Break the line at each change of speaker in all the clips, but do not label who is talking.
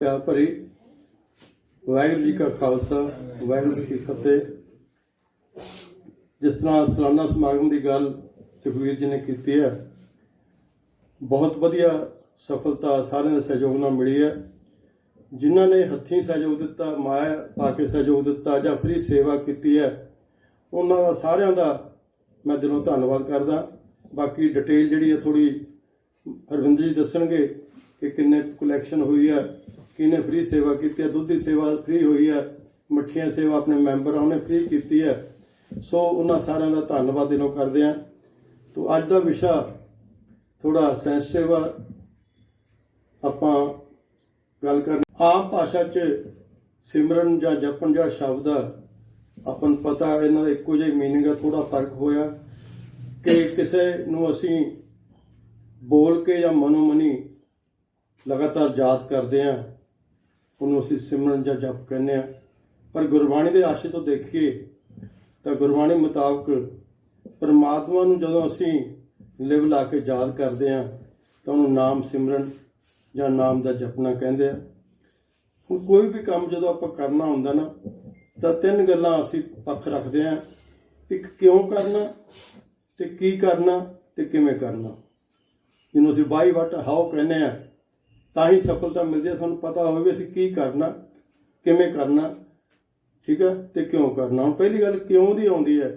ਪਿਆਰ ਭਰੀ ਵਾਹਿਗੁਰੂ ਜੀ ਕਾ ਖਾਲਸਾ, ਵਾਹਿਗੁਰੂ ਜੀ ਕੀ ਫਤਿਹ। ਜਿਸ ਤਰ੍ਹਾਂ ਸਾਲਾਨਾ ਸਮਾਗਮ ਦੀ ਗੱਲ ਸੁਖਵੀਰ ਜੀ ਨੇ ਕੀਤੀ ਹੈ, ਬਹੁਤ ਵਧੀਆ ਸਫਲਤਾ ਸਾਰਿਆਂ ਦੇ ਸਹਿਯੋਗ ਨਾਲ ਮਿਲੀ ਹੈ। ਜਿਨ੍ਹਾਂ ਨੇ ਹੱਥੀਂ ਸਹਿਯੋਗ ਦਿੱਤਾ, ਮਾਇਆ ਪਾ ਕੇ ਸਹਿਯੋਗ ਦਿੱਤਾ ਜਾਂ ਫਰੀ ਸੇਵਾ ਕੀਤੀ ਹੈ, ਉਹਨਾਂ ਦਾ ਸਾਰਿਆਂ ਦਾ ਮੈਂ ਦਿਲੋਂ ਧੰਨਵਾਦ ਕਰਦਾ। ਬਾਕੀ ਡਿਟੇਲ ਜਿਹੜੀ ਹੈ ਥੋੜੀ ਹਰਵਿੰਦਰ ਜੀ ਦੱਸਣਗੇ ਕਿ ਕਿੰਨੇ ਕਲੈਕਸ਼ਨ ਹੋਈ ਹੈ ਕਿਹਨੇ ਫ੍ਰੀ ਸੇਵਾ ਕੀਤੀ ਹੈ? ਦੁੱਧ ਦੀ ਸੇਵਾ ਫ੍ਰੀ ਹੋਈ ਹੈ। ਮੱਠੀਆਂ ਸੇਵਾ ਆਪਣੇ ਮੈਂਬਰਾਂ ਉਹਨੇ ਫ੍ਰੀ ਕੀਤੀ ਹੈ। ਸੋ ਉਹਨਾਂ ਸਾਰਿਆਂ ਦਾ ਧੰਨਵਾਦ ਦਿਲੋਂ ਕਰਦੇ ਹਾਂ। ਤੋਂ ਅੱਜ ਦਾ ਵਿਸ਼ਾ ਥੋੜਾ ਸੈਂਸਿਟਿਵ ਆ। ਆਪਾਂ ਗੱਲ ਕਰਨ। ਆਮ ਭਾਸ਼ਾ 'ਚ ਸਿਮਰਨ ਜਾਂ ਜਪਣ ਜਾਂ ਸ਼ਬਦ ਆ। ਆਪਾਂ ਨੂੰ ਪਤਾ ਇਹਨਾਂ ਦਾ ਇੱਕੋ ਜਿਹਾ ਮੀਨਿੰਗ ਆ ਥੋੜਾ ਫ਼ਰਕ ਹੋਇਆ। ਕਿ ਕਿਸੇ ਨੂੰ ਅਸੀਂ ਬੋਲ ਕੇ ਜਾਂ ਮਨੋਮਨੀ ਲਗਾਤਾਰ ਯਾਦ ਕਰਦੇ ਆ ਉਹਨੂੰ ਅਸੀਂ ਸਿਮਰਨ ਜਾਂ ਜਪ ਕਹਿੰਦੇ ਆ ਪਰ ਗੁਰਬਾਣੀ ਦੇ ਆਸ਼ੇ ਤੋਂ ਦੇਖੀਏ ਤਾਂ ਗੁਰਬਾਣੀ ਮੁਤਾਬਕ ਪਰਮਾਤਮਾ ਨੂੰ ਜਦੋਂ ਅਸੀਂ ਲਿਵ ਲਾ ਕੇ ਯਾਦ ਕਰਦੇ ਆ ਤਾਂ ਉਹਨੂੰ ਨਾਮ ਸਿਮਰਨ ਜਾਂ ਨਾਮ ਦਾ ਜਪਣਾ ਕਹਿੰਦੇ ਆ ਹੁਣ ਕੋਈ ਵੀ ਕੰਮ ਜਦੋਂ ਆਪਾਂ ਕਰਨਾ ਹੁੰਦਾ ਨਾ, ਤਾਂ ਤਿੰਨ ਗੱਲਾਂ ਅਸੀਂ ਪੱਖ ਰੱਖਦੇ ਆ ਇੱਕ ਕਿਉਂ ਕਰਨਾ ਤੇ ਕੀ ਕਰਨਾ ਤੇ ਕਿਵੇਂ ਕਰਨਾ। ਜਿਹਨੂੰ ਅਸੀਂ ਬਾਈ ਵਟ ਹਾਉ ਕਹਿੰਦੇ ਆ ਤਾਂ ਹੀ ਸਫਲਤਾ ਮਿਲਦੀ ਹੈ। ਸਾਨੂੰ ਪਤਾ ਹੋਵੇ ਅਸੀਂ ਕੀ ਕਰਨਾ, ਕਿਵੇਂ ਕਰਨਾ, ਠੀਕ ਹੈ, ਤੇ ਕਿਉਂ ਕਰਨਾ। ਹੁਣ ਪਹਿਲੀ ਗੱਲ ਕਿਉਂ ਦੀ ਆਉਂਦੀ ਹੈ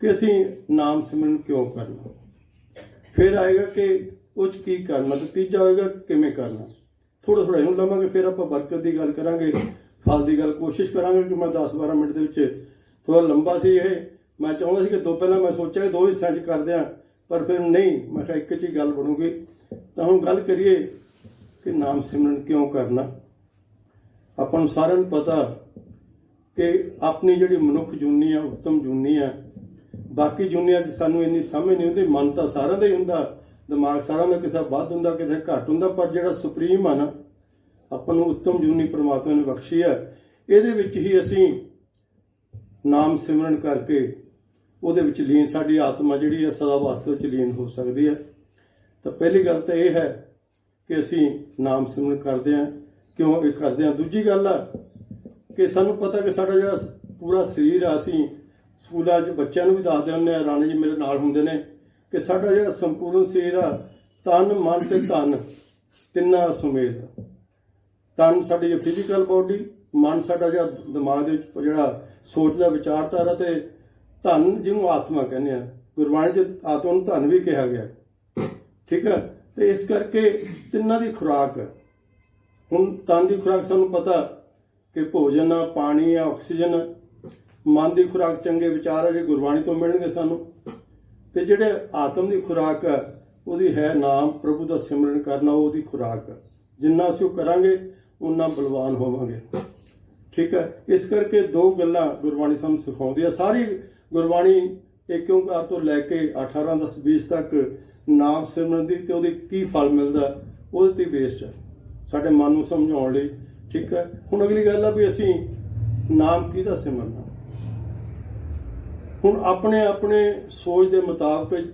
ਕਿ ਅਸੀਂ ਨਾਮ ਸਿਮਰਨ ਕਿਉਂ ਕਰਨਾ? ਫਿਰ ਆਏਗਾ ਕਿ ਉਹ 'ਚ ਕੀ ਕਰਨਾ, ਤੇ ਤੀਜਾ ਹੋਏਗਾ ਕਿਵੇਂ ਕਰਨਾ। ਥੋੜਾ ਥੋੜਾ ਇਹਨੂੰ ਲਵਾਂਗੇ, ਫਿਰ ਆਪਾਂ ਬਰਕਤ ਦੀ ਗੱਲ ਕਰਾਂਗੇ, ਫਲ ਦੀ ਗੱਲ ਕੋਸ਼ਿਸ਼ ਕਰਾਂਗੇ ਕਿ ਮੈਂ 10-12 ਮਿੰਟ ਦੇ ਵਿੱਚ ਥੋੜਾ ਲੰਬਾ ਸੀ ਇਹ। ਮੈਂ ਚਾਹੁੰਦਾ ਸੀ ਕਿ ਦੋ ਪਹਿਲਾਂ ਮੈਂ ਸੋਚਿਆ, ਦੋ ਹਿੱਸਿਆਂ 'ਚ ਕਰਦੇ ਆ ਪਰ ਫਿਰ ਨਹੀਂ, ਮੈਂ ਕਿਹਾ ਇੱਕ 'ਚ ਹੀ ਗੱਲ ਬਣੂਗੀ। ਤਾਂ ਹੁਣ ਗੱਲ ਕਰੀਏ ਕਿ ਨਾਮ ਸਿਮਰਨ ਕਿਉਂ ਕਰਨਾ? ਆਪਾਂ ਨੂੰ ਸਾਰਿਆਂ ਨੂੰ ਪਤਾ ਕਿ ਆਪਣੀ ਜਿਹੜੀ ਮਨੁੱਖ ਜੂਨੀ ਆ, ਉੱਤਮ ਜੂਨੀ ਆ, ਬਾਕੀ ਜੂਨੀਆਂ 'ਚ ਸਾਨੂੰ ਇੰਨੀ ਸਮਝ ਨਹੀਂ ਹੁੰਦੀ, ਮਨ ਤਾਂ ਸਾਰਿਆਂ ਦਾ ਹੀ ਹੁੰਦਾ, ਦਿਮਾਗ ਸਾਰਿਆਂ ਦਾ ਕਿਸੇ ਵੱਧ ਹੁੰਦਾ, ਕਿਸੇ ਘੱਟ ਹੁੰਦਾ, ਪਰ ਜਿਹੜਾ ਸੁਪਰੀਮ ਆ ਨਾ, ਆਪਾਂ ਨੂੰ ਉੱਤਮ ਜੂਨੀ ਪ੍ਰਮਾਤਮਾ ਨੇ ਬਖਸ਼ੀ ਹੈ ਇਹਦੇ ਵਿੱਚ ਹੀ ਅਸੀਂ ਨਾਮ ਸਿਮਰਨ ਕਰਕੇ ਉਹਦੇ ਵਿੱਚ ਲੀਨ, ਸਾਡੀ ਆਤਮਾ ਜਿਹੜੀ ਹੈ ਸਦਾ ਵਾਸਤੇ ਵਿੱਚ ਲੀਨ ਹੋ ਸਕਦੀ ਹੈ ਤਾਂ ਪਹਿਲੀ ਗੱਲ ਤਾਂ ਇਹ ਹੈ ਕਿ ਅਸੀਂ ਨਾਮ ਸਿਮਰਨ ਕਰਦੇ ਹਾਂ। ਕਿਉਂ? ਇਹ ਕਰਦੇ ਹਾਂ। ਦੂਜੀ ਗੱਲ ਆ ਕਿ ਸਾਨੂੰ ਪਤਾ ਕਿ ਸਾਡਾ ਜਿਹੜਾ ਪੂਰਾ ਸਰੀਰ ਆ, ਅਸੀਂ ਸਕੂਲਾਂ 'ਚ ਬੱਚਿਆਂ ਨੂੰ ਵੀ ਦੱਸਦੇ ਹੁੰਦੇ ਆ ਰਾਣੀ ਜੀ ਮੇਰੇ ਨਾਲ ਹੁੰਦੇ ਨੇ, ਕਿ ਸਾਡਾ ਜਿਹੜਾ ਸੰਪੂਰਨ ਸਰੀਰ ਆ, ਤਨ, ਮਨ ਤੇ ਧਨ ਤਿੰਨਾਂ ਸੁਮੇਤ। ਤਨ ਸਾਡੀ ਫਿਜ਼ੀਕਲ ਬਾਡੀ ਮਨ ਸਾਡਾ ਜਿਹੜਾ ਦਿਮਾਗ ਦੇ ਵਿੱਚ ਜਿਹੜਾ ਸੋਚ ਦਾ ਵਿਚਾਰਧਾਰਾ ਤੇ ਧਨ ਜਿਹਨੂੰ ਆਤਮਾ ਕਹਿੰਦੇ ਆ। ਗੁਰਬਾਣੀ 'ਚ ਆਤਮਾ ਨੂੰ ਧਨ ਵੀ ਕਿਹਾ ਗਿਆ। ਠੀਕ ਹੈ? ਤੇ ਇਸ ਕਰਕੇ ਤਿੰਨਾਂ ਦੀ ਖੁਰਾਕ, ਹੁਣ ਤਨ ਦੀ ਖੁਰਾਕ ਸਾਨੂੰ ਪਤਾ ਕਿ ਭੋਜਨ ਆ, ਪਾਣੀ ਆ, ਆਕਸੀਜਨ ਮਨ ਦੀ ਖੁਰਾਕ ਚੰਗੇ ਵਿਚਾਰ ਆ, ਜੇ ਗੁਰਬਾਣੀ ਤੋਂ ਮਿਲਣਗੇ ਸਾਨੂੰ। ਤੇ ਜਿਹੜੇ ਆਤਮ ਦੀ ਖੁਰਾਕ ਆ, ਉਹਦੀ ਹੈ ਨਾਮ ਪ੍ਰਭੂ ਦਾ ਸਿਮਰਨ ਕਰਨਾ ਉਹਦੀ ਖੁਰਾਕ ਜਿੰਨਾ ਅਸੀਂ ਉਹ ਕਰਾਂਗੇ ਉਨਾ ਬਲਵਾਨ ਹੋਵਾਂਗੇ। ਠੀਕ ਹੈ? ਇਸ ਕਰਕੇ ਦੋ ਗੱਲਾਂ ਗੁਰਬਾਣੀ ਸਾਨੂੰ ਸਿਖਾਉਂਦੀ ਆ। ਸਾਰੀ ਗੁਰਬਾਣੀ ਇੱਕ ਓੰਕਾਰ ਤੋਂ ਲੈ ਕੇ 18 10 20 ਤੱਕ ਨਾਮ ਸਿਮਰਨ ਦੀ ਤੇ ਉਹਦੇ ਕੀ ਫਲ ਮਿਲਦਾ, ਉਹਦੇ ਤੇ ਬੇਸਡ ਹੈ। ਸਾਡੇ ਮਨ ਨੂੰ ਸਮਝਾਉਣ ਲਈ, ਠੀਕ ਹੈ। ਹੁਣ ਅਗਲੀ ਗੱਲ ਆ ਵੀ ਅਸੀਂ ਨਾਮ ਕਿਹਦਾ ਸਿਮਰਨਾ ਹੁਣ ਆਪਣੇ ਆਪਣੇ ਸੋਚ ਦੇ ਮੁਤਾਬਕ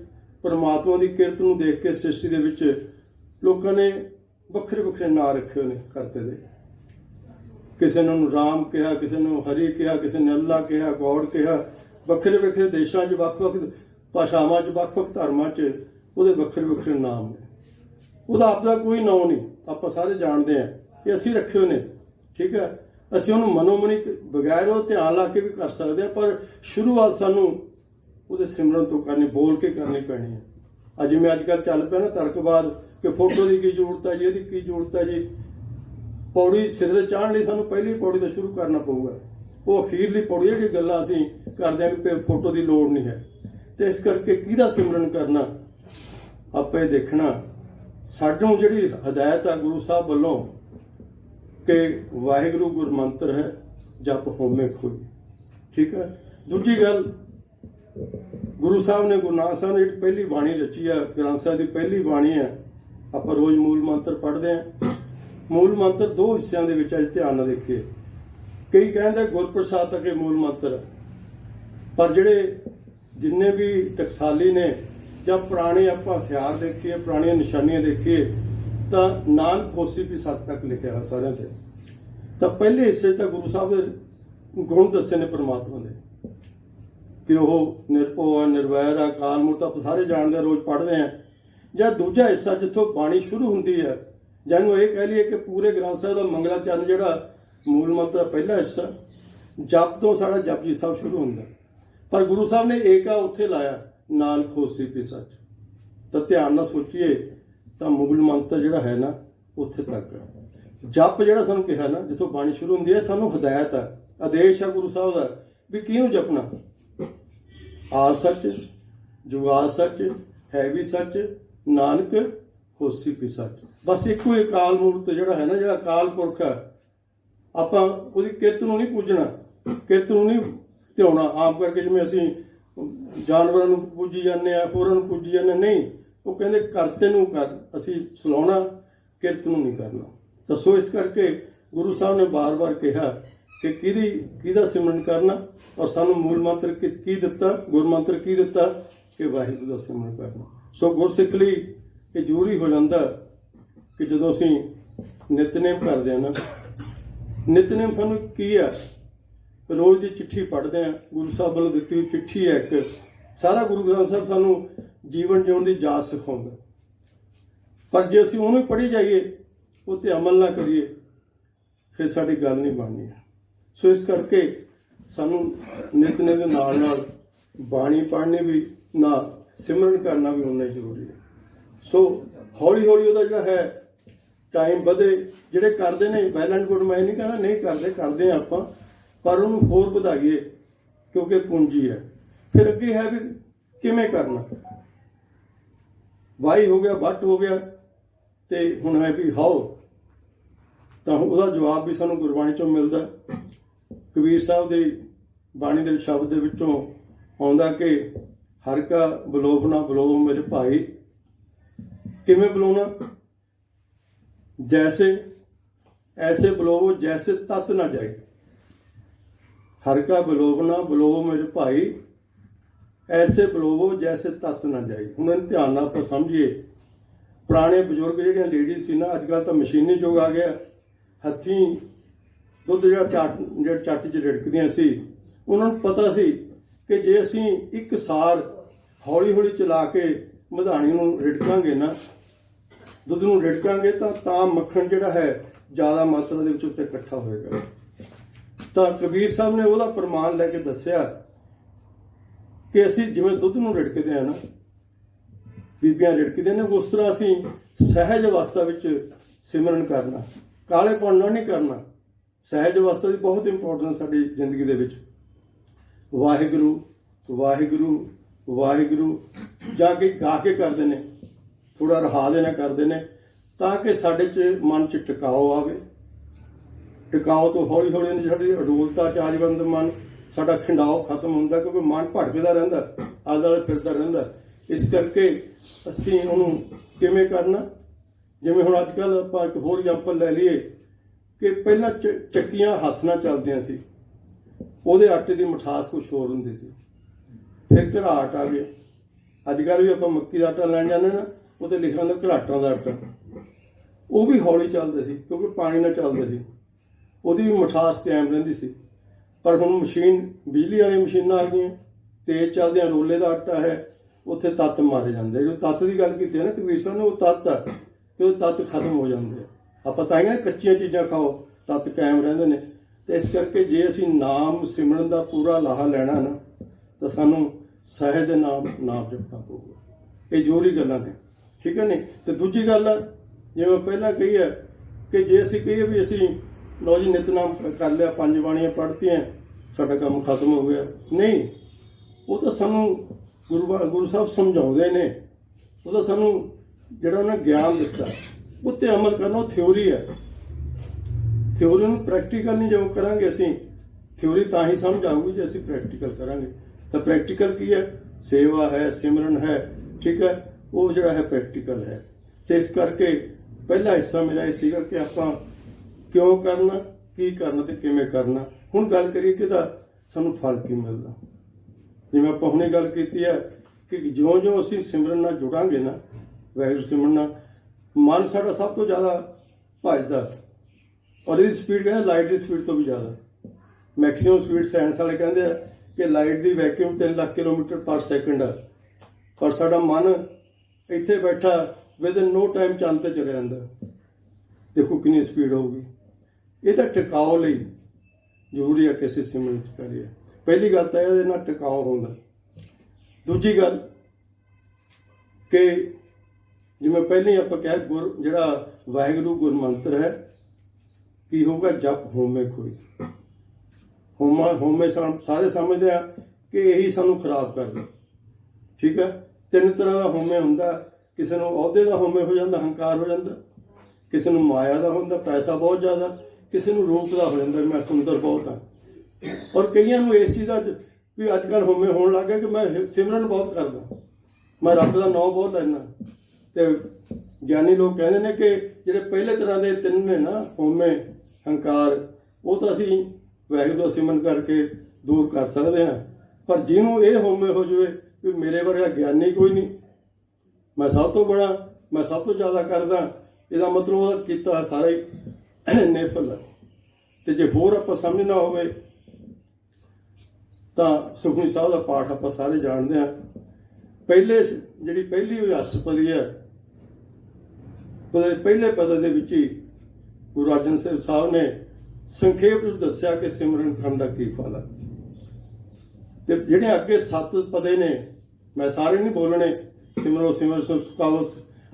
ਪਰਮਾਤਮਾ ਦੀ ਕਿਰਤ ਨੂੰ ਦੇਖ ਕੇ ਸ੍ਰਿਸ਼ਟੀ ਦੇ ਵਿੱਚ ਲੋਕਾਂ ਨੇ ਵੱਖਰੇ ਵੱਖਰੇ ਨਾਂ ਰੱਖੇ ਹੋਏ ਨੇ ਕਰਤੇ ਦੇ। ਕਿਸੇ ਨੂੰ ਰਾਮ ਕਿਹਾ, ਕਿਸੇ ਨੂੰ ਹਰੀ ਕਿਹਾ, ਕਿਸੇ ਨੇ ਅੱਲਾ ਕਿਹਾ, ਗੋਡ ਕਿਹਾ। ਵੱਖਰੇ ਵੱਖਰੇ ਦੇਸ਼ਾਂ 'ਚ ਵੱਖ-ਵੱਖ ਭਾਸ਼ਾਵਾਂ 'ਚ ਵੱਖ-ਵੱਖ ਧਰਮਾਂ 'ਚ ਉਹਦੇ ਵੱਖਰੇ ਵੱਖਰੇ ਨਾਮ ਨੇ। ਉਹਦਾ ਆਪਦਾ ਕੋਈ ਨਾਮ ਨਹੀਂ, ਆਪਾਂ ਸਾਰੇ ਜਾਣਦੇ ਆ ਇਹ ਅਸੀਂ ਰੱਖੇ ਹੋਏ ਨੇ, ਠੀਕ ਹੈ? ਅਸੀਂ ਉਹਨੂੰ ਮਨੋਮਨੀ ਬਗੈਰ ਉਹ ਧਿਆਨ ਲਾ ਕੇ ਵੀ ਕਰ ਸਕਦੇ ਆ ਪਰ ਸ਼ੁਰੂਆਤ ਸਾਨੂੰ ਉਹਦੇ ਸਿਮਰਨ ਤੋਂ ਕਰਨੀ, ਬੋਲ ਕੇ ਕਰਨੀ ਪੈਣੀ ਹੈ। ਅੱਜ ਜਿਵੇਂ ਅੱਜ ਕੱਲ ਚੱਲ ਪਿਆ ਨਾ ਤਰਕਵਾਦ ਕਿ ਫੋਟੋ ਦੀ ਕੀ ਜ਼ਰੂਰਤ ਹੈ ਜੀ, ਇਹਦੀ ਕੀ ਜ਼ਰੂਰਤ ਹੈ ਜੀ। ਪੌੜੀ ਸਿਰ ਦੇ ਚਾੜਨ ਲਈ ਸਾਨੂੰ ਪਹਿਲੀ ਪੌੜੀ ਤੋਂ ਸ਼ੁਰੂ ਕਰਨਾ ਪਊਗਾ। ਉਹ ਅਖੀਰਲੀ ਪੌੜੀ ਜਿਹੜੀ ਗੱਲਾਂ ਅਸੀਂ ਕਰਦੇ ਹਾਂ ਕਿ ਫੋਟੋ ਦੀ ਲੋੜ ਨਹੀਂ ਹੈ। ਤੇ ਇਸ ਕਰਕੇ ਕਿਹਦਾ ਸਿਮਰਨ ਕਰਨਾ? ਆਪਾਂ ਇਹ ਦੇਖਣਾ। ਸਾਨੂੰ ਜਿਹੜੀ ਹਦਾਇਤ ਆ ਗੁਰੂ ਸਾਹਿਬ ਵੱਲੋਂ ਕਿ ਵਾਹਿਗੁਰੂ ਗੁਰਮੰਤਰ ਹੈ, ਜਪ ਹੋਮੇ ਖੋਈ ਠੀਕ ਹੈ? ਦੂਜੀ ਗੱਲ, ਗੁਰੂ ਸਾਹਿਬ ਨੇ ਗੁਰੂ ਨਾਨਕ ਸਾਹਿਬ ਨੇ ਜਿਹੜੀ ਪਹਿਲੀ ਬਾਣੀ ਰਚੀ ਆ, ਗ੍ਰੰਥ ਸਾਹਿਬ ਦੀ ਪਹਿਲੀ ਬਾਣੀ ਹੈ ਆਪਾਂ ਰੋਜ਼ ਮੂਲ ਮੰਤਰ ਪੜ੍ਹਦੇ ਆ। ਮੂਲ ਮੰਤਰ ਦੋ ਹਿੱਸਿਆਂ ਦੇ ਵਿੱਚ ਅੱਜ ਧਿਆਨ ਨਾਲ ਦੇਖੀਏ। ਕਈ ਕਹਿੰਦੇ ਗੁਰਪ੍ਰਸਾਦ ਤੱਕ ਇਹ ਮੂਲ ਮੰਤਰ ਪਰ ਜਿਹੜੇ ਜਿੰਨੇ ਵੀ ਟਕਸਾਲੀ ਨੇ ਜਾਂ ਪੁਰਾਣੇ ਆਪਾਂ ਹਥਿਆਰ ਦੇਖੀਏ, ਪੁਰਾਣੀਆਂ ਨਿਸ਼ਾਨੀਆਂ ਦੇਖੀਏ, ਤਾਂ ਨਾਨਕ ਹੋਸੀ ਵੀ ਸੱਤ ਤੱਕ ਲਿਖਿਆ ਹੋਇਆ ਸਾਰਿਆਂ ਤੇ। ਤਾਂ ਪਹਿਲੇ ਹਿੱਸੇ 'ਚ ਤਾਂ ਗੁਰੂ ਸਾਹਿਬ ਦੇ ਗੁਣ ਦੱਸੇ ਨੇ ਪ੍ਰਮਾਤਮਾ ਦੇ। ਕਿ ਉਹ ਨਿਰਭਉ ਆ, ਨਿਰਵੈਰ ਹੈ ਅਕਾਲ ਮੂਰਤ ਆਪਾਂ ਸਾਰੇ ਜਾਣਦੇ ਰੋਜ਼ ਪੜ੍ਹਦੇ ਹਾਂ ਜਾਂ ਦੂਜਾ ਹਿੱਸਾ ਜਿੱਥੋਂ ਬਾਣੀ ਸ਼ੁਰੂ ਹੁੰਦੀ ਹੈ ਜਿਹਨੂੰ ਇਹ ਕਹਿ ਲਈਏ ਕਿ ਪੂਰੇ ਗ੍ਰੰਥ ਸਾਹਿਬ ਦਾ ਮੰਗਲਾ ਚਰਨ ਜਿਹੜਾ ਮੂਲ ਮੰਤਰ ਦਾ ਪਹਿਲਾ ਹਿੱਸਾ, ਜਪ ਤੋਂ ਸਾਡਾ ਜਪਜੀ ਸਾਹਿਬ ਸ਼ੁਰੂ ਹੁੰਦਾ। ਪਰ ਗੁਰੂ ਸਾਹਿਬ ਨੇ ਏਕਾ ਉੱਥੇ ਲਾਇਆ। ਨਾਨਕ ਹੋਸੀ ਪੀ ਸੱਚ। ਤਾਂ ਧਿਆਨ ਨਾਲ ਸੋਚੀਏ, ਤਾਂ ਮੁਗਲ ਮੰਤਰ ਜਿਹੜਾ ਹੈ ਨਾ, ਉੱਥੇ ਤੱਕ ਜਪ ਜਿਹੜਾ ਸਾਨੂੰ ਕਿਹਾ ਨਾ, ਜਿੱਥੋਂ ਬਾਣੀ ਸ਼ੁਰੂ ਹੁੰਦੀ ਹੈ, ਸਾਨੂੰ ਹਦਾਇਤ ਹੈ, ਆਦੇਸ਼ ਹੈ ਗੁਰੂ ਸਾਹਿਬ ਦਾ, ਵੀ ਕਿਹਨੂੰ ਜਪਣਾ? ਆ ਸੱਚ ਜੁਗਾ ਸੱਚ, ਹੈ ਵੀ ਸੱਚ, ਨਾਨਕ ਹੋਸੀ ਪੀ ਸੱਚ। ਬਸ ਇੱਕੋ ਹੀ ਅਕਾਲ ਮੂਰਤ ਜਿਹੜਾ ਹੈ ਨਾ, ਜਿਹੜਾ ਅਕਾਲ ਪੁਰਖ ਹੈ। ਆਪਾਂ ਉਹਦੀ ਕਿਰਤ ਨੂੰ ਨਹੀਂ ਪੂਜਣਾ, ਕਿਰਤ ਨੂੰ ਨਹੀਂ ਧਿਆਉਣਾ ਆਮ ਕਰਕੇ ਜਿਵੇਂ ਅਸੀਂ ਜਾਨਵਰਾਂ ਨੂੰ ਪੂਜੀ ਜਾਂਦੇ ਆ, ਹੋਰਾਂ ਨੂੰ ਪੂਜੀ ਜਾਂਦੇ ਨਹੀਂ, ਉਹ ਕਹਿੰਦੇ ਕਰਤੇ ਨੂੰ ਕਰ, ਅਸੀਂ ਸਲਾਉਣਾ, ਕਿਰਤ ਨੂੰ ਨਹੀਂ ਕਰਨਾ। ਦੱਸੋ ਇਸ ਕਰਕੇ ਗੁਰੂ ਸਾਹਿਬ ਨੇ ਬਾਰ-ਬਾਰ ਕਿਹਾ ਕਿ ਕਿਹਦੀ, ਕਿਹਦਾ ਸਿਮਰਨ ਕਰਨਾ ਔਰ ਸਾਨੂੰ ਮੂਲ ਮੰਤਰ ਕੀ ਕੀ ਦਿੱਤਾ, ਗੁਰ ਮੰਤਰ ਕੀ ਦਿੱਤਾ ਕਿ ਵਾਹਿਗੁਰੂ ਦਾ ਸਿਮਰਨ ਕਰਨਾ। ਸੋ ਗੁਰਸਿੱਖ ਲਈ ਇਹ ਜ਼ਰੂਰੀ ਹੋ ਜਾਂਦਾ ਕਿ ਜਦੋਂ ਅਸੀਂ ਨਿਤਨੇਮ ਕਰਦੇ ਹਾਂ ਨਾ, ਨਿਤਨੇਮ ਸਾਨੂੰ ਕੀ ਆ? ਰੋਜ਼ ਦੀ ਚਿੱਠੀ ਪੜ੍ਹਦੇ ਆ, ਗੁਰੂ ਸਾਹਿਬ ਵੱਲੋਂ ਦਿੱਤੀ ਹੋਈ ਚਿੱਠੀ ਹੈ ਇੱਕ। ਸਾਰਾ ਗੁਰੂ ਗ੍ਰੰਥ ਸਾਹਿਬ ਸਾਨੂੰ ਜੀਵਨ ਜਿਉਣ ਦੀ ਜਾਚ ਸਿਖਾਉਂਦਾ ਪਰ ਜੇ ਅਸੀਂ ਉਹਨੂੰ ਹੀ ਪੜ੍ਹੀ ਜਾਈਏ, ਉਹ ਤੇ ਅਮਲ ਨਾ ਕਰੀਏ, ਫਿਰ ਸਾਡੀ ਗੱਲ ਨਹੀਂ ਬਣਨੀ ਸੋ ਇਸ ਕਰਕੇ ਸਾਨੂੰ ਨਿਤਨੇਮ ਦੇ ਨਾਲ ਨਾਲ ਬਾਣੀ ਪੜ੍ਹਨੀ ਵੀ ਨਾ ਸਿਮਰਨ ਕਰਨਾ ਵੀ ਉਨਾ ਹੀ ਜ਼ਰੂਰੀ ਹੈ। ਸੋ ਹੌਲੀ ਹੌਲੀ ਉਹਦਾ ਜਿਹੜਾ ਹੈ ਟਾਈਮ ਵਧੇ, ਜਿਹੜੇ ਕਰਦੇ ਨੇ ਵੈਲ ਐਂਡ ਗੁੱਡ ਮੈਂ ਨਹੀਂ ਕਹਿੰਦਾ ਨਹੀਂ ਕਰਦੇ ਕਰਦੇ ਆਪਾਂ। ਪਰ ਉਹਨੂੰ ਹੋਰ ਵਧਾਈਏ ਕਿਉਂਕਿ ਪੂੰਜੀ ਹੈ। ਫਿਰ ਅੱਗੇ ਹੈ ਵੀ ਕਿਵੇਂ ਕਰਨਾ? ਵਾਈ ਹੋ ਗਿਆ, ਵੱਟ ਹੋ ਗਿਆ, ਤੇ ਹੁਣ ਹੈ ਵੀ ਹਾਓ। ਤਾਂ ਉਹਦਾ ਜਵਾਬ ਵੀ ਸਾਨੂੰ ਗੁਰਬਾਣੀ ਚੋਂ ਮਿਲਦਾ ਕਬੀਰ ਸਾਹਿਬ ਦੀ ਬਾਣੀ ਦੇ ਸ਼ਬਦ ਦੇ ਵਿੱਚੋਂ ਆਉਂਦਾ ਕਿ ਹਰ ਕਾ ਬਲੋਵਨਾ ਬਲੋਵ ਮੇਰੇ ਭਾਈ। ਕਿਵੇਂ ਬੁਲਾਉਣਾ ਜੈਸੇ, ਐਸੇ ਬਲੋਵੋ, ਜੈਸੇ ਤਤ ਨਾ ਜਾਏ। ਹਰ ਕਾ ਬਲੋਵਨਾ ਬਲੋਵੋ ਮੇਰੇ ਭਾਈ। ਐਸੇ ਬਲੋਵੋ ਜੈਸੇ ਤਤ ਨਾ ਜਾਈ। ਹੁਣ ਇਹਨੂੰ ਧਿਆਨ ਨਾਲ ਆਪਾਂ ਸਮਝੀਏ। ਪੁਰਾਣੇ ਬਜ਼ੁਰਗ ਜਿਹੜੀਆਂ ਲੇਡੀਜ਼ ਸੀ ਨਾ ਅੱਜ ਕੱਲ ਤਾਂ ਮਸ਼ੀਨੀ ਯੁੱਗ ਆ ਗਿਆ। ਹੱਥੀਂ ਦੁੱਧ ਜਿਹੜਾ ਚਾਟ, ਜਿਹੜਾ ਚੱਟ 'ਚ ਰਿੜਕਦੀਆਂ ਸੀ, ਉਹਨਾਂ ਨੂੰ ਪਤਾ ਸੀ ਕਿ ਜੇ ਅਸੀਂ ਇੱਕ ਸਾਰ ਹੌਲੀ ਹੌਲੀ ਚਲਾ ਕੇ ਮਧਾਣੀ ਨੂੰ ਰਿੜਕਾਂਗੇ ਨਾ, ਦੁੱਧ ਨੂੰ ਰਿੜਕਾਂਗੇ ਤਾਂ ਤਾਂ ਮੱਖਣ ਜਿਹੜਾ ਹੈ ਜ਼ਿਆਦਾ ਮਾਤਰਾ ਦੇ ਵਿੱਚ ਉੱਤੇ ਇਕੱਠਾ ਹੋਏਗਾ। ਤਾਂ ਕਬੀਰ ਸਾਹਿਬ ਨੇ ਉਹਦਾ ਪ੍ਰਮਾਣ ਲੈ ਕੇ ਦੱਸਿਆ ਕਿ ਅਸੀਂ ਜਿਵੇਂ ਦੁੱਧ ਨੂੰ ਰਿੜਕਦੇ ਆ ਨਾ, ਬੀਬੀਆਂ ਰਿੜਕਦੇ ਨੇ, ਉਸ ਤਰ੍ਹਾਂ ਅਸੀਂ ਸਹਿਜ ਅਵਸਥਾ ਵਿੱਚ ਸਿਮਰਨ ਕਰਨਾ ਕਾਲੇ ਨਾਲ ਨਹੀਂ ਕਰਨਾ। ਸਹਿਜ ਅਵਸਥਾ ਦੀ ਬਹੁਤ ਇੰਪੋਰਟੈਂਸ ਸਾਡੀ ਜ਼ਿੰਦਗੀ ਦੇ ਵਿੱਚ। ਵਾਹਿਗੁਰੂ ਵਾਹਿਗੁਰੂ ਵਾਹਿਗੁਰੂ, ਜਾਂ ਕੇ ਗਾ ਕੇ ਕਰਦੇ ਨੇ ਥੋੜਾ ਰਹਾ ਨਾਲ ਕਰਦੇ ਨੇ, ਤਾਂ ਕਿ ਸਾਡੇ 'ਚ ਮਨ 'ਚ ਟਿਕਾਓ ਆਵੇ। ਟਿਕਾਓ ਤੋਂ ਹੌਲੀ ਹੌਲੀ ਉਹਦੀ ਸਾਡੀ ਅਡੋਲਤਾ ਚਾਜਵੰਦ ਮਨ, ਸਾਡਾ ਖਿੰਡਾਓ ਖਤਮ ਹੁੰਦਾ, ਕਿਉਂਕਿ ਮਨ ਭਟਕਦਾ ਰਹਿੰਦਾ ਆਜ਼ਾਦ ਫਿਰਦਾ ਰਹਿੰਦਾ। ਇਸ ਕਰਕੇ ਅਸੀਂ ਉਹਨੂੰ ਕਿਵੇਂ ਕਰਨਾ? ਜਿਵੇਂ ਹੁਣ ਅੱਜ ਕੱਲ ਆਪਾਂ ਇੱਕ ਹੋਰ ਐਗਜ਼ਾਮਪਲ ਲੈ ਲਈਏ ਕਿ ਪਹਿਲਾਂ ਚ- ਚੱਕੀਆਂ ਹੱਥ ਨਾਲ ਚੱਲਦੀਆਂ ਸੀ। ਉਹਦੇ ਆਟੇ ਦੀ ਮਠਾਸ ਕੁਝ ਹੋਰ ਹੁੰਦੀ ਸੀ। ਫਿਰ ਘਰਾਟ ਆ ਗਏ ਅੱਜ ਕੱਲ ਵੀ ਆਪਾਂ ਮੱਕੀ ਦਾ ਆਟਾ ਲੈਣ ਜਾਂਦੇ ਨਾ ਉਹ ਉਹਤੇ ਲਿਖਿਆ ਹੁੰਦਾ ਘਰਾਟਾਂ ਦਾ ਆਟਾ। ਉਹ ਵੀ ਹੌਲੀ ਚੱਲਦੇ ਸੀ, ਕਿਉਂਕਿ ਪਾਣੀ ਨਾਲ ਚੱਲਦੇ ਸੀ। ਉਹਦੀ ਵੀ ਮਠਾਸ ਕਾਇਮ ਰਹਿੰਦੀ ਸੀ। ਪਰ ਹੁਣ ਮਸ਼ੀਨ ਬਿਜਲੀ ਵਾਲੀਆਂ ਮਸ਼ੀਨਾਂ ਆ ਗਈਆਂ ਤੇਜ਼ ਚੱਲਦਿਆਂ ਰੋਲੇ ਦਾ ਆਟਾ ਹੈ ਉੱਥੇ ਤੱਤ ਮਾਰੇ ਜਾਂਦੇ। ਜੋ ਤੱਤ ਦੀ ਗੱਲ ਕੀਤੀ ਹੈ ਨਾ ਕਬੀਰ ਸਾਹਿਬ ਨੇ ਉਹ ਤੱਤ ਹੈ ਤੇ ਉਹ ਤੱਤ ਖਤਮ ਹੋ ਜਾਂਦੇ ਆ। ਆਪਾਂ ਤਾਂ ਕਹਿੰਦੇ ਕੱਚੀਆਂ ਚੀਜ਼ਾਂ ਖਾਓ ਤੱਤ ਕਾਇਮ ਰਹਿੰਦੇ ਨੇ। ਤੇ ਇਸ ਕਰਕੇ ਜੇ ਅਸੀਂ ਨਾਮ ਸਿਮਰਨ ਦਾ ਪੂਰਾ ਲਾਹਾ ਲੈਣਾ ਨਾ ਤਾਂ ਸਾਨੂੰ ਸਹਿਜ ਦੇ ਨਾਮ ਨਾਮ ਜਪਣਾ ਪਊਗਾ। ਇਹ ਜ਼ਰੂਰੀ ਗੱਲਾਂ ਨੇ। ਠੀਕ ਹੈ ਨੇ ਤੇ ਦੂਜੀ ਗੱਲ ਆ, ਜਿਵੇਂ ਪਹਿਲਾਂ ਕਹੀ ਹੈ ਕਿ ਜੇ ਅਸੀਂ ਕਹੀਏ ਵੀ ਅਸੀਂ ਲਓ ਜੀ ਨਿਤਨਾਮ ਕਰ ਲਿਆ, ਪੰਜ ਬਾਣੀਆਂ ਪੜ੍ਹਤੀਆਂ, ਸਾਡਾ ਕੰਮ ਖਤਮ ਹੋ ਗਿਆ। ਨਹੀਂ, ਉਹ ਤਾਂ ਸਾਨੂੰ ਗੁਰੂ ਗੁਰੂ ਸਾਹਿਬ ਸਮਝਾਉਂਦੇ ਨੇ। ਉਹ ਤਾਂ ਸਾਨੂੰ ਜਿਹੜਾ ਉਹਨਾਂ ਗਿਆਨ ਦਿੱਤਾ ਉੱਤੇ ਅਮਲ ਕਰਨਾ ਉਹ ਥਿਉਰੀ ਹੈ। ਥਿਉਰੀ ਨੂੰ ਪ੍ਰੈਕਟੀਕਲ ਨਹੀਂ ਜਦੋਂ ਕਰਾਂਗੇ ਅਸੀਂ ਥਿਉਰੀ ਤਾਂ ਹੀ ਸਮਝ ਆਊਗੀ ਜੇ ਅਸੀਂ ਪ੍ਰੈਕਟੀਕਲ ਕਰਾਂਗੇ। ਤਾਂ ਪ੍ਰੈਕਟੀਕਲ ਕੀ ਹੈ? ਸੇਵਾ ਹੈ, ਸਿਮਰਨ ਹੈ, ਠੀਕ ਹੈ? ਉਹ ਜਿਹੜਾ ਹੈ ਪ੍ਰੈਕਟੀਕਲ ਹੈ। ਸੇ ਇਸ ਕਰਕੇ ਪਹਿਲਾ ਹਿੱਸਾ ਮੇਰਾ ਇਹ ਸੀਗਾ ਕਿ ਆਪਾਂ ਕਿਉਂ ਕਰਨਾ, ਕੀ ਕਰਨਾ ਤੇ ਕਿਵੇਂ ਕਰਨਾ? ਹੁਣ ਗੱਲ ਕਰੀਏ ਕਿ ਸਾਨੂੰ ਫਲ ਕੀ ਮਿਲਦਾ? ਜਿਵੇਂ ਆਪਾਂ ਹੁਣੇ ਗੱਲ ਕੀਤੀ ਹੈ ਕਿ ਜਿਉਂ-ਜਿਉਂ ਅਸੀਂ ਸਿਮਰਨ ਨਾਲ ਜੁੜਾਂਗੇ ਨਾ, ਵਾਹਿਗੁਰੂ ਸਿਮਰਨ ਨਾਲ, ਮਨ ਸਾਡਾ ਸਭ ਤੋਂ ਜ਼ਿਆਦਾ ਭੱਜਦਾ। ਔਰ ਇਹਦੀ ਸਪੀਡ ਕਹਿੰਦੇ ਲਾਈਟ ਦੀ ਸਪੀਡ ਤੋਂ ਵੀ ਜ਼ਿਆਦਾ। ਮੈਕਸਿਮਮ ਸਪੀਡ ਸਾਇੰਸ ਵਾਲੇ ਕਹਿੰਦੇ ਆ ਕਿ ਲਾਈਟ ਦੀ vacuum 3 lakh kilometre per second ਆ। ਪਰ ਸਾਡਾ ਮਨ ਇੱਥੇ ਬੈਠਾ ਵਿਦ ਨੋ ਟਾਈਮ ਚੰਦ ਤੇ ਚਲੇ ਜਾਂਦਾ। ਦੇਖੋ ਕਿੰਨੀ ਸਪੀਡ ਹੋਊਗੀ। ਇਹਦਾ ਟਿਕਾਓ ਲਈ ਜ਼ਰੂਰੀ ਹੈ ਕਿ ਅਸੀਂ ਸਿਮਰਨ ਚ ਕਰੀਏ। ਪਹਿਲੀ ਗੱਲ ਤਾਂ ਇਹਦੇ ਨਾਲ ਟਿਕਾਓ ਹੁੰਦਾ। ਦੂਜੀ ਗੱਲ ਕਿ ਜਿਵੇਂ ਪਹਿਲਾਂ ਹੀ ਆਪਾਂ ਕਿਹਾ ਗੁਰ ਜਿਹੜਾ ਵਾਹਿਗੁਰੂ ਗੁਰਮੰਤਰ ਹੈ, ਕੀ ਹੋਊਗਾ? ਜਪ ਹੋਮੇ ਕੋਈ। ਹੋਮਾ ਹੋਮੇ ਸਾ- ਸਾਰੇ ਸਮਝਦੇ ਆ ਕਿ ਇਹੀ ਸਾਨੂੰ ਖਰਾਬ ਕਰਦਾ ਠੀਕ ਹੈ ਤਿੰਨ ਤਰ੍ਹਾਂ ਦਾ ਹੋਮੇ ਹੁੰਦਾ। ਕਿਸੇ ਨੂੰ ਅਹੁਦੇ ਦਾ ਹੋਮੇ ਹੋ ਜਾਂਦਾ, ਹੰਕਾਰ ਹੋ ਜਾਂਦਾ। ਕਿਸੇ ਨੂੰ ਮਾਇਆ ਦਾ ਹੁੰਦਾ, ਪੈਸਾ ਬਹੁਤ ਜ਼ਿਆਦਾ। ਕਿਸੇ ਨੂੰ ਰੋਕਦਾ ਹੋ ਜਾਂਦਾ ਮੈਂ ਸੁੰਦਰ ਬਹੁਤ ਹਾਂ। ਔਰ ਕਈਆਂ ਨੂੰ ਇਸ ਚੀਜ਼ ਦਾ ਵੀ ਅੱਜ ਕੱਲ ਹੋਮੇ ਹੋਣ ਲੱਗ ਗਿਆ ਕਿ ਮੈਂ ਸਿਮਰਨ ਬਹੁਤ ਕਰਦਾ। ਮੈਂ ਰੱਬ ਦਾ ਨਾਮ ਬਹੁਤ ਲੈਣਾ ਤੇ ਗਿਆਨੀ ਲੋਕ ਕਹਿੰਦੇ ਨੇ ਕਿ ਜਿਹੜੇ ਪਹਿਲੇ ਤਰ੍ਹਾਂ ਦੇ ਤਿੰਨ ਨੇ ਨਾ, ਹੋਮੇ, ਹੰਕਾਰ, ਉਹ ਤਾਂ ਅਸੀਂ ਵਾਹਿਗੁਰੂ ਦਾ ਸਿਮਰਨ ਕਰਕੇ ਦੂਰ ਕਰ ਸਕਦੇ ਹਾਂ। ਪਰ ਜਿਹਨੂੰ ਇਹ ਹੋਮੇ ਹੋ ਜਾਵੇ ਵੀ ਮੇਰੇ ਵਰਗਾ ਗਿਆਨੀ ਕੋਈ ਨਹੀਂ, ਮੈਂ ਸਭ ਤੋਂ ਬੜਾ, ਮੈਂ ਸਭ ਤੋਂ ਜ਼ਿਆਦਾ ਕਰਦਾ। ਇਹਦਾ ਮਤਲਬ ਕੀਤਾ ਹੋਇਆ ਸਾਰਾ ਹੀ। ਨੇਫਲ ਹੈ। ਤੇ ਜੇ ਹੋਰ ਆਪਾਂ ਸਮਝਣਾ ਹੋਵੇ, ਤਾਂ ਸੁਖਮਨੀ ਸਾਹਿਬ ਦਾ ਪਾਠ ਆਪਾਂ ਸਾਰੇ ਜਾਣਦੇ ਹਾਂ। ਪਹਿਲੇ ਜਿਹੜੀ ਪਹਿਲੀ ਹੋਈ ਅਸ਼ਟਪਦੀ ਹੈ, ਉਹਦੇ ਪਹਿਲੇ ਪਦ ਦੇ ਵਿੱਚ ਹੀ ਗੁਰੂ ਅਰਜਨ ਸਾਹਿਬ ਸਾਹਿਬ ਨੇ ਸੰਖੇਪ ਵਿੱਚ ਦੱਸਿਆ ਕਿ ਸਿਮਰਨ ਕਰਨ ਦਾ ਕੀ ਫਲ ਹੈ। ਤੇ ਜਿਹੜੇ ਅੱਗੇ ਸੱਤ ਪਦੇ ਨੇ, ਮੈਂ ਸਾਰੇ ਨਹੀਂ ਬੋਲਣੇ, ਸਿਮਰੋ, ਸਿਮਰ ਸੁ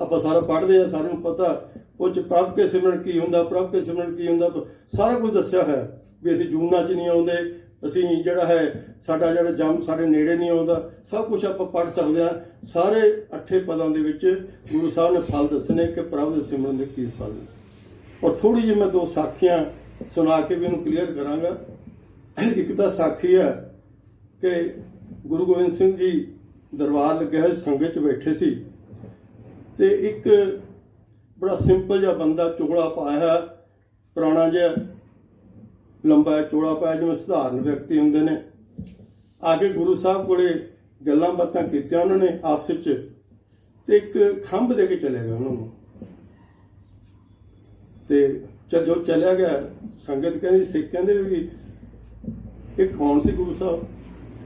ਆਪਾਂ ਸਾਰਾ ਪੜ੍ਹਦੇ ਆ ਸਾਰਿਆਂ ਨੂੰ ਪਤਾ। ਉਹ ਚ ਪ੍ਰਭ ਕੇ ਸਿਮਰਨ ਕੀ ਹੁੰਦਾ, ਪ੍ਰਭ ਕੇ ਸਿਮਰਨ ਕੀ ਹੁੰਦਾ, ਸਾਰਾ ਕੁਝ ਦੱਸਿਆ ਹੈ ਵੀ ਅਸੀਂ ਜੂਨਾ ਚ ਨਹੀਂ ਆਉਂਦੇ, ਅਸੀਂ ਜਿਹੜਾ ਹੈ ਸਾਡਾ ਜਿਹੜਾ ਜੰਮ ਸਾਡੇ ਨੇੜੇ ਨਹੀਂ ਆਉਂਦਾ, ਸਭ ਕੁਝ ਆਪਾਂ ਪੜ੍ਹ ਸਕਦੇ ਆ ਸਾਰੇ ਅੱਠੇ ਪਦਾਂ ਦੇ ਵਿੱਚ ਗੁਰੂ ਸਾਹਿਬ ਨੇ ਫਲ ਦੱਸਣੇ ਕਿ ਪ੍ਰਭ ਦੇ ਸਿਮਰਨ ਦੇ ਕੀ ਫਲ ਨੇ। ਔਰ ਥੋੜੀ ਜਿਹੀ ਮੈਂ ਦੋ ਸਾਖੀਆਂ ਸੁਣਾ ਕੇ ਵੀ ਇਹਨੂੰ ਕਲੀਅਰ ਕਰਾਂਗਾ। ਇੱਕ ਤਾਂ ਸਾਖੀ ਹੈ ਕਿ ਗੁਰੂ ਗੋਬਿੰਦ ਸਿੰਘ ਜੀ ਦਰਬਾਰ ਲੱਗਿਆ ਹੋਇਆ, ਸੰਗਤ ਚ ਬੈਠੇ ਸੀ ਤੇ ਇੱਕ ਬੜਾ ਸਿੰਪਲ ਜਿਹਾ ਬੰਦਾ ਚੋਲਾ ਪਾਇਆ ਪੁਰਾਣਾ ਜਿਹਾ ਲੰਬਾ ਜਿਹਾ ਚੋਲਾ ਪਾਇਆ ਜਿਵੇਂ ਸਧਾਰਨ ਵਿਅਕਤੀ ਹੁੰਦੇ ਨੇ। ਆ ਕੇ ਗੁਰੂ ਸਾਹਿਬ ਕੋਲੇ ਗੱਲਾਂ ਬਾਤਾਂ ਕੀਤੀਆਂ ਉਹਨਾਂ ਨੇ ਆਪਸ ਵਿੱਚ ਤੇ ਇੱਕ ਖੰਭ ਦੇ ਕੇ ਚਲੇ ਗਿਆ ਉਹਨਾਂ ਨੂੰ। ਤੇ ਜਦ ਚਲਿਆ ਗਿਆ, ਸੰਗਤ ਕਹਿੰਦੀ, ਸਿੱਖ ਕਹਿੰਦੇ ਵੀ ਇਹ ਕੌਣ ਸੀ ਗੁਰੂ ਸਾਹਿਬ?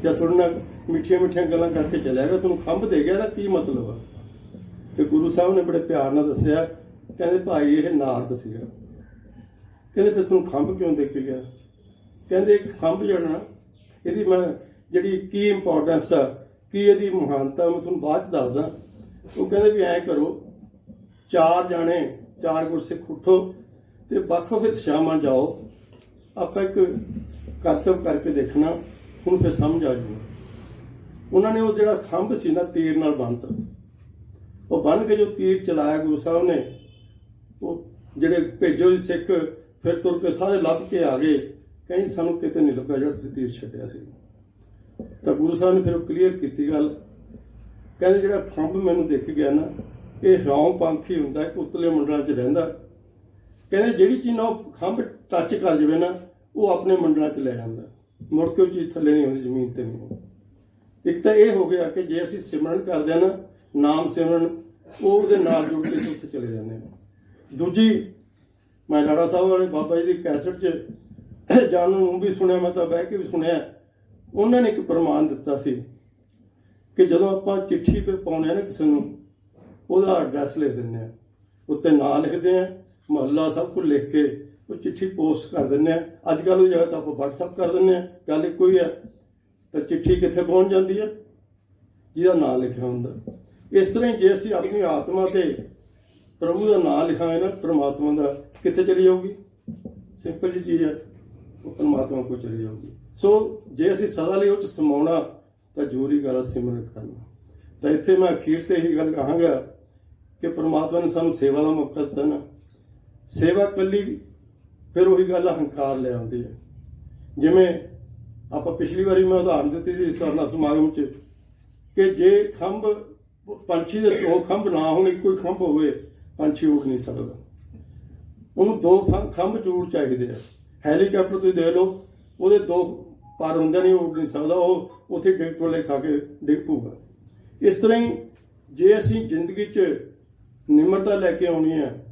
ਜਾਂ ਤੁਹਾਡੇ ਨਾਲ ਮਿੱਠੀਆਂ ਮਿੱਠੀਆਂ ਗੱਲਾਂ ਕਰਕੇ ਚਲਿਆ ਗਿਆ? ਤੁਹਾਨੂੰ ਖੰਭ ਦੇ ਗਿਆ ਇਹਦਾ ਕੀ ਮਤਲਬ ਆ? ਤੇ ਗੁਰੂ ਸਾਹਿਬ ਨੇ ਬੜੇ ਪਿਆਰ ਨਾਲ ਦੱਸਿਆ ਕਹਿੰਦੇ ਭਾਈ ਇਹ ਨਾਰਦ ਸੀਗਾ। ਕਹਿੰਦੇ ਫਿਰ ਤੁਹਾਨੂੰ ਖੰਭ ਕਿਉਂ ਦੇ ਕੇ ਗਿਆ? ਕਹਿੰਦੇ ਖੰਭ ਜਿਹੜਾ ਨਾ, ਇਹਦੀ ਮੈਂ ਜਿਹੜੀ ਕੀ ਇੰਪੋਰਟੈਂਸ ਆ, ਕੀ ਇਹਦੀ ਮਹਾਨਤਾ ਮੈਂ ਤੁਹਾਨੂੰ ਬਾਅਦ ਚ ਦੱਸਦਾ। ਉਹ ਕਹਿੰਦੇ ਵੀ ਐਂ ਕਰੋ, ਚਾਰ ਜਾਣੇ, ਚਾਰ ਗੁਰਸਿੱਖ ਉੱਠੋ ਤੇ ਵੱਖ-ਵੱਖ ਦਿਸ਼ਾਵਾਂ ਜਾਓ। ਆਪਾਂ ਇੱਕ ਕਰਤਵ ਕਰਕੇ ਦੇਖਣਾ, ਹੁਣ ਫਿਰ ਸਮਝ ਆ ਜਾਊਗਾ ਉਹਨਾਂ ਨੇ ਉਹ ਜਿਹੜਾ ਖੰਭ ਸੀ ਨਾ, ਤੀਰ ਨਾਲ ਬੰਨਤਾ ਉਹ ਬੰਨ ਕੇ ਜੋ ਤੀਰ ਚਲਾਇਆ ਗੁਰੂ ਸਾਹਿਬ ਨੇ ਉਹ ਜਿਹੜੇ ਭੇਜੋ ਜੀ ਸਿੱਖ, ਫਿਰ ਤੁਰ ਕੇ ਸਾਰੇ ਲੱਭ ਕੇ ਆ ਗਏ। ਕਹੀਂ ਸਾਨੂੰ ਕਿਤੇ ਨਹੀਂ ਲੱਭਿਆ ਜਿਹੜਾ ਤੁਸੀਂ ਤੀਰ ਛੱਡਿਆ ਸੀ। ਤਾਂ ਗੁਰੂ ਸਾਹਿਬ ਨੇ ਫਿਰ ਉਹ ਕਲੀਅਰ ਕੀਤੀ ਗੱਲ। ਕਹਿੰਦੇ ਜਿਹੜਾ ਖੰਭ ਮੈਨੂੰ ਦੇਖ ਗਿਆ ਨਾ, ਇਹ ਹਉ ਪੰਖੀ ਹੁੰਦਾ, ਇੱਕ ਉਤਲੇ ਮੰਡਲਾਂ 'ਚ ਰਹਿੰਦਾ। ਕਹਿੰਦੇ ਜਿਹੜੀ ਚੀਜ਼ ਨਾਲ ਉਹ ਖੰਭ ਟੱਚ ਕਰ ਜਵੇ ਨਾ, ਉਹ ਆਪਣੇ ਮੰਡਲਾਂ 'ਚ ਲੈ ਜਾਂਦਾ। ਮੁੜ ਕੇ ਉਹ ਚੀਜ਼ ਥੱਲੇ ਨਹੀਂ ਆਉਂਦੀ, ਜ਼ਮੀਨ ਤੇ ਨਹੀਂ ਇੱਕ ਤਾਂ ਇਹ ਹੋ ਗਿਆ ਕਿ ਜੇ ਅਸੀਂ ਸਿਮਰਨ ਕਰਦੇ ਆ ਨਾ, ਨਾਮ ਸਿਮਰਨ, ਉਹ ਉਹਦੇ ਨਾਲ ਜੁੜ ਕੇ ਅਸੀਂ ਉੱਥੇ ਚਲੇ ਜਾਂਦੇ ਹਾਂ ਦੂਜੀ, ਮੈਂ ਲਾੜਾ ਸਾਹਿਬ ਵਾਲੇ ਬਾਬਾ ਜੀ ਦੀ ਕੈਸਟ 'ਚ ਜਾਣੂ ਨੂੰ ਵੀ ਸੁਣਿਆ, ਮੈਂ ਤਾਂ ਬਹਿ ਕੇ ਵੀ ਸੁਣਿਆ। ਉਹਨਾਂ ਨੇ ਇੱਕ ਪ੍ਰਮਾਣ ਦਿੱਤਾ ਸੀ ਕਿ ਜਦੋਂ ਆਪਾਂ ਚਿੱਠੀ ਤੇ ਪਾਉਂਦੇ ਆ ਨਾ ਕਿਸੇ ਨੂੰ, ਉਹਦਾ ਐਡਰੈਸ ਲਿਖ ਦਿੰਦੇ ਆ ਉੱਤੇ ਨਾਂ ਲਿਖਦੇ ਆ ਮੁਹੱਲਾ ਸਭ ਕੁਝ ਲਿਖ ਕੇ ਉਹ ਚਿੱਠੀ ਪੋਸਟ ਕਰ ਦਿੰਦੇ ਆ ਅੱਜ ਕੱਲ੍ਹ ਉਹ ਜਗ੍ਹਾ ਤਾਂ ਆਪਾਂ WhatsApp ਕਰ ਦਿੰਦੇ ਆ ਗੱਲ ਇੱਕੋ ਹੀ ਆ। ਤਾਂ ਚਿੱਠੀ ਕਿੱਥੇ ਪਹੁੰਚ ਜਾਂਦੀ ਹੈ ਜਿਹਦਾ ਨਾਂ ਲਿਖਿਆ ਹੁੰਦਾ। ਇਸ ਤਰ੍ਹਾਂ ਹੀ ਜੇ ਅਸੀਂ ਆਪਣੀ ਆਤਮਾ ਤੇ ਪ੍ਰਭੂ ਦਾ ਨਾਮ ਲਿਖਾਂਗੇ ਨਾ ਪ੍ਰਮਾਤਮਾ ਦਾ, ਕਿੱਥੇ ਚਲੀ ਜਾਊਗੀ? ਸਿੰਪਲ ਜੀ ਚੀਜ਼ ਹੈ, ਉਹ ਪ੍ਰਮਾਤਮਾ ਕੋਲ ਚਲੀ ਜਾਊਗੀ। ਸੋ ਜੇ ਅਸੀਂ ਸਦਾ ਲਈ ਉਹ ਚ ਸਮਾਉਣਾ, ਤਾਂ ਜ਼ਰੂਰੀ ਗੱਲ ਸਿਮਰਨ ਕਰਨਾ। ਤਾਂ ਇੱਥੇ ਮੈਂ ਅਖੀਰ ਤੇ ਹੀ ਗੱਲ ਕਹਾਂਗਾ ਕਿ ਪ੍ਰਮਾਤਮਾ ਨੇ ਸਾਨੂੰ ਸੇਵਾ ਦਾ ਮੌਕਾ ਦਿੱਤਾ ਨਾ। ਸੇਵਾ ਕੱਲੀ ਫਿਰ ਉਹੀ ਗੱਲ ਹੰਕਾਰ ਲੈ ਆਉਂਦੀ ਹੈ। ਜਿਵੇਂ ਆਪਾਂ ਪਿਛਲੀ ਵਾਰੀ ਮੈਂ ਉਦਾਹਰਨ ਦਿੱਤੀ ਸੀ ਸਰਨਾ ਸਮਾਗਮ 'ਚ ਕਿ ਜੇ ਖੰਭ, ਪੰਛੀ ਦੇ ਦੋ ਖੰਭ ਨਾ ਹੋਣ, ਇੱਕੋ ਹੀ ਖੰਭ ਹੋਵੇ ਪੰਛੀ ਉੱਡ ਨਹੀਂ ਸਕਦਾ। ਉਹਨੂੰ ਦੋ ਖੰਭ ਜ਼ਰੂਰ ਚਾਹੀਦੇ ਆ। ਹੈਲੀਕਾਪਟਰ ਤੁਸੀਂ ਦੇਖ ਲਓ, ਉਹਦੇ ਦੋ ਪਰ ਹੁੰਦੇ ਨਹੀਂ ਉੱਡ ਨਹੀਂ ਸਕਦਾ। ਉਹ ਉੱਥੇ ਡਿੱਗ ਟੋਲੇ ਖਾ ਕੇ ਡਿੱਗ ਪਊਗਾ। ਇਸ ਤਰ੍ਹਾਂ ਹੀ ਜੇ ਅਸੀਂ ਜ਼ਿੰਦਗੀ 'ਚ ਨਿਮਰਤਾ ਲੈ ਕੇ ਆਉਣੀ ਹੈ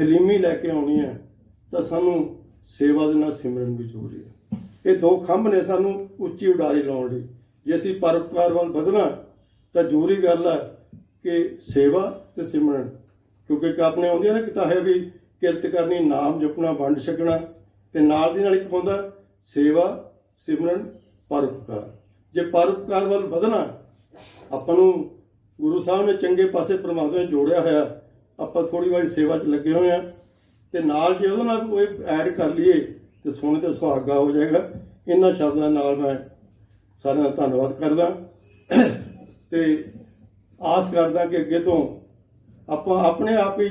ਹਲੀਮੀ ਲੈ ਕੇ ਆਉਣੀ ਹੈ ਤਾਂ ਸਾਨੂੰ ਸੇਵਾ ਦੇ ਨਾਲ ਸਿਮਰਨ ਵੀ ਜ਼ਰੂਰੀ ਹੈ ਇਹ ਦੋ ਖੰਭ ਨੇ ਸਾਨੂੰ ਉੱਚੀ ਉਡਾਰੀ ਲਾਉਣ ਲਈ। ਜੇ ਅਸੀਂ ਪਰਉਪਕਾਰ ਵੱਲ ਵਧਣਾ, ਤਾਂ ਜ਼ਰੂਰੀ ਗੱਲ ਹੈ ਕਿ ਸੇਵਾ ਤੇ ਸਿਮਰਨ। ਕਿਉਂਕਿ ਇੱਕ ਆਪਣੇ ਆਉਂਦੀ ਹੈ ਨਾ ਕਿਤਾ ਹੈ ਵੀ ਕਿਰਤ ਕਰਨੀ, ਨਾਮ ਜਪਣਾ, ਵੰਡ ਛਕਣਾ, ਤੇ ਨਾਲ ਦੀ ਨਾਲ ਇੱਕ ਹੁੰਦਾ ਸੇਵਾ, ਸਿਮਰਨ, ਪਰਉਪਕਾਰ। ਜੇ ਪਰਉਪਕਾਰ ਵੱਲ ਵਧਣਾ, ਆਪਾਂ ਨੂੰ ਗੁਰੂ ਸਾਹਿਬ ਨੇ ਚੰਗੇ ਪਾਸੇ ਪਰਮਾਤਮਾ ਨੇ ਜੋੜਿਆ ਹੋਇਆ, ਆਪਾਂ ਥੋੜੀ ਵਾਰੀ ਸੇਵਾ 'ਚ ਲੱਗੇ ਹੋਏ ਆ ਤੇ ਨਾਲ ਜੇ ਉਹਦੇ ਨਾਲ ਕੋਈ ਐਡ ਕਰ ਲਈਏ, ਤੇ ਸੋਹਣੇ ਤੇ ਸੁਹਾਗਾ ਹੋ ਜਾਏਗਾ। ਇਹਨਾਂ ਸ਼ਬਦਾਂ ਨਾਲ ਮੈਂ ਸਾਰਿਆਂ ਦਾ ਧੰਨਵਾਦ ਕਰਦਾ। ਤੇ ਆਸ ਕਰਦਾ ਕਿ ਅੱਗੇ ਤੋਂ ਆਪਾਂ ਆਪਣੇ ਆਪ ਹੀ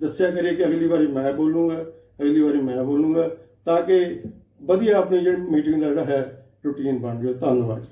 ਦੱਸਿਆ ਕਰੀਏ ਕਿ ਅਗਲੀ ਵਾਰੀ ਮੈਂ ਬੋਲੂੰਗਾ, ਅਗਲੀ ਵਾਰੀ ਮੈਂ ਬੋਲੂੰਗਾ, ਤਾਂ ਕਿ ਵਧੀਆ ਆਪਣੀ ਜਿਹੜੀ ਮੀਟਿੰਗ ਦਾ ਜਿਹੜਾ ਹੈ ਰੁਟੀਨ ਬਣ ਜਾਵੇ। ਧੰਨਵਾਦ।